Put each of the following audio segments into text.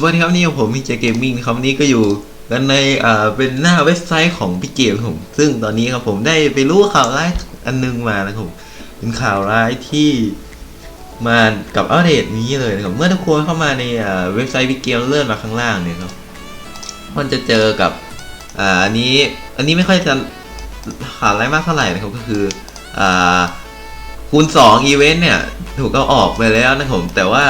สวัสดีครับนี่ผมมีเจเกมมิ่งครับนี้ก็อยู่กันในอ่าเป็นหน้าเว็บไซต์ของพี่เกมผม ซึ่งตอนนี้ครับผมได้ไปรู้ข่าวร้ายอันนึงมานะครับผมเป็นข่าวร้ายที่มากับอัปเดตนี้เลยนะครับเมื่อทุกคนเข้ามาในอ่าเว็บไซต์พี่เกมเลื่อนมาข้างล่างเนี่ยครับมันจะเจอกับอ่าอันนี้อันนี้ไม่ค่อยจะข่าวร้ายมากเท่าไหร่นะครับก็คืออ่าคูณ2อีเวนต์เนี่ยถูกเอาออกไปแล้วนะครับผมแต่ว่า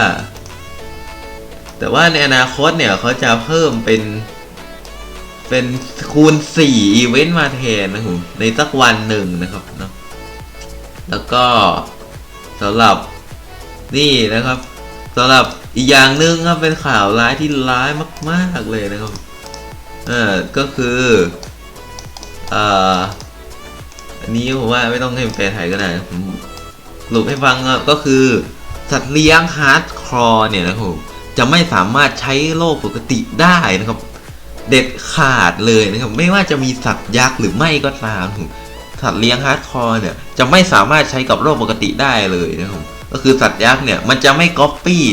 แต่ว่าในอนาคตเนี่ยเขาจะเพิ่มเป็น เป็นคูณ4อีเวนต์มาแทนนะครับผมในสักวันหนึ่งนะครับเนาะแล้วก็สำหรับนี่นะครับสำหรับอีกอย่างหนึ่งครับเป็นข่าวร้ายที่ร้ายมากๆเลยนะครับ เออก็คือเอ่ออันนี้ผมว่าไม่ต้องให้แปลไทยก็ได้ผมสรุปให้ฟังก็คือ สัตว์เลี้ยงฮาร์ดคอร์เนี่ยนะครับ จะไม่สามารถใช้โลกปกติได้นะครับ เด็ดขาดเลยนะครับ ไม่ว่าจะมีสัตว์ยักษ์หรือไม่ก็ตามสัตว์เลี้ยงฮาร์ดคอร์เนี่ยจะไม่สามารถใช้กับโลกปกติได้เลยนะครับก็คือสัตว์ยักษ์เนี่ยมันจะไม่ก๊อปปี้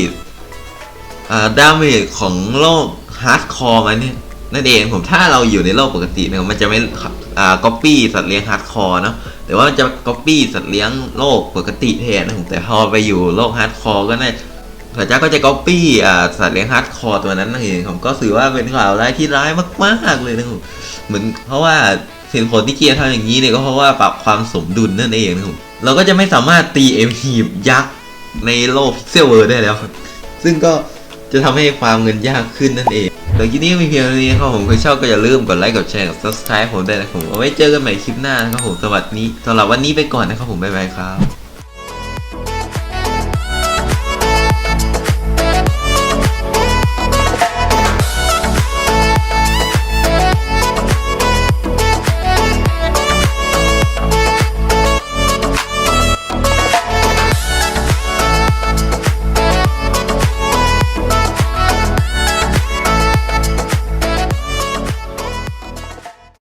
ดาเมจของโลกฮาร์ดคอร์มันเนี่ยนั่นเองผมถ้าเราอยู่ในโลกปกตินะครับมันจะไม่ก๊อปปี้สัตว์เลี้ยงฮาร์ดคอร์เนาะแต่ว่ามันจะก๊อปปี้สัตว์เลี้ยงโลกปกติแทนนะครับแต่พอไปอยู่โลกฮาร์ดคอร์ก็น่า พระเจ้าก็จะก๊อปปี้สัตว์เลี้ยงฮาร์ดคอร์ตัวนั้นนั่นเองผมก็ถือว่าเป็นข่าวร้ายที่ร้ายมากๆเลยนะครับเหมือนเพราะว่าสิ่งผลที่เกียร์ทำอย่างนี้เนี่ยก็เพราะว่าปรับความสมดุลนั่นเองนะครับเราก็จะไม่สามารถตีเอ็มหีบยักษ์ในโลกพิกเซลเวอร์ได้แล้วครับซึ่งก็จะทำให้ความเงินยากขึ้นนั่นเองเดี๋ยวคลิปนี้มีเพียงเท่านี้ครับผมใครชอบก็อย่าลืมกดไลค์กดแชร์กด subscribe ผมได้นะครับผมเอาไว้เจอกันใหม่คลิปหน้านะครับผมสวัสดีสำหรับวันนี้ไปก่อนนะครับผมบ๊ายบายครับ